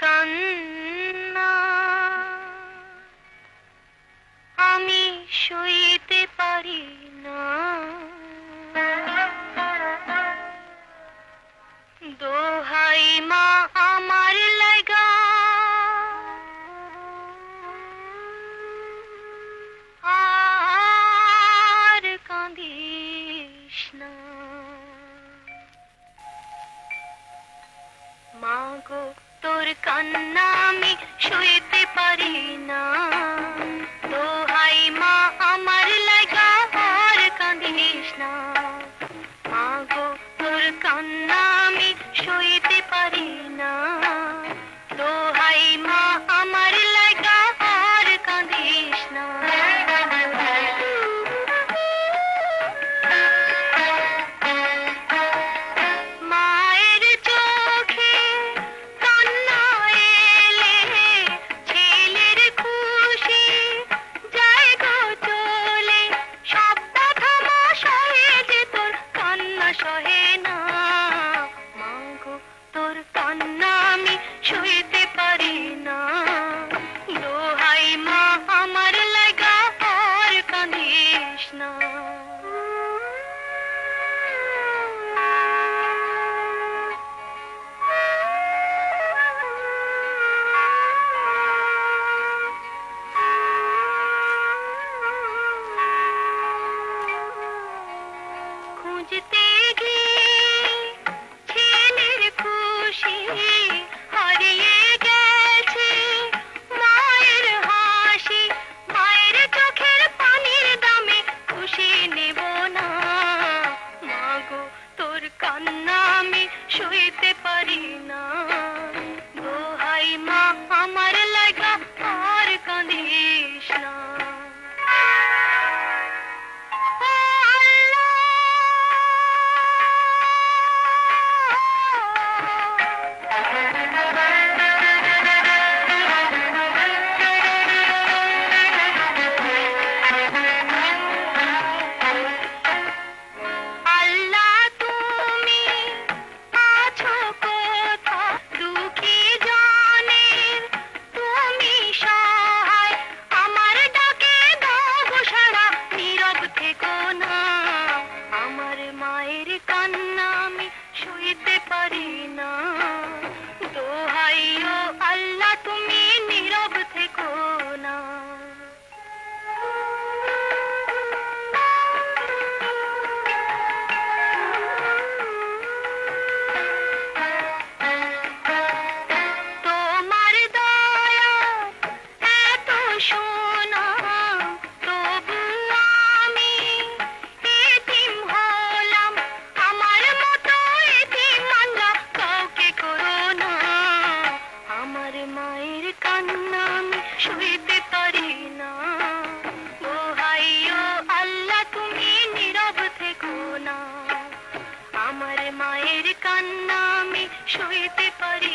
কান্না। আমি শুইতে পারি না। দোহাই মা আমার লাগা। আর কাঁদিস না। মাগো তোর কান্না আমি শুইতে পারি না। দোহাই মা, আমার লাগা আর কাঁদিস না। মা গো, তোর কান্না আমি শুইতে পারি না Krishna কান্না আমি সইতে পারি না। না পারি না। আল্লাহ তুমি নীরব থেকো না। আমার মায়ের কান্না আমি সইতে পারি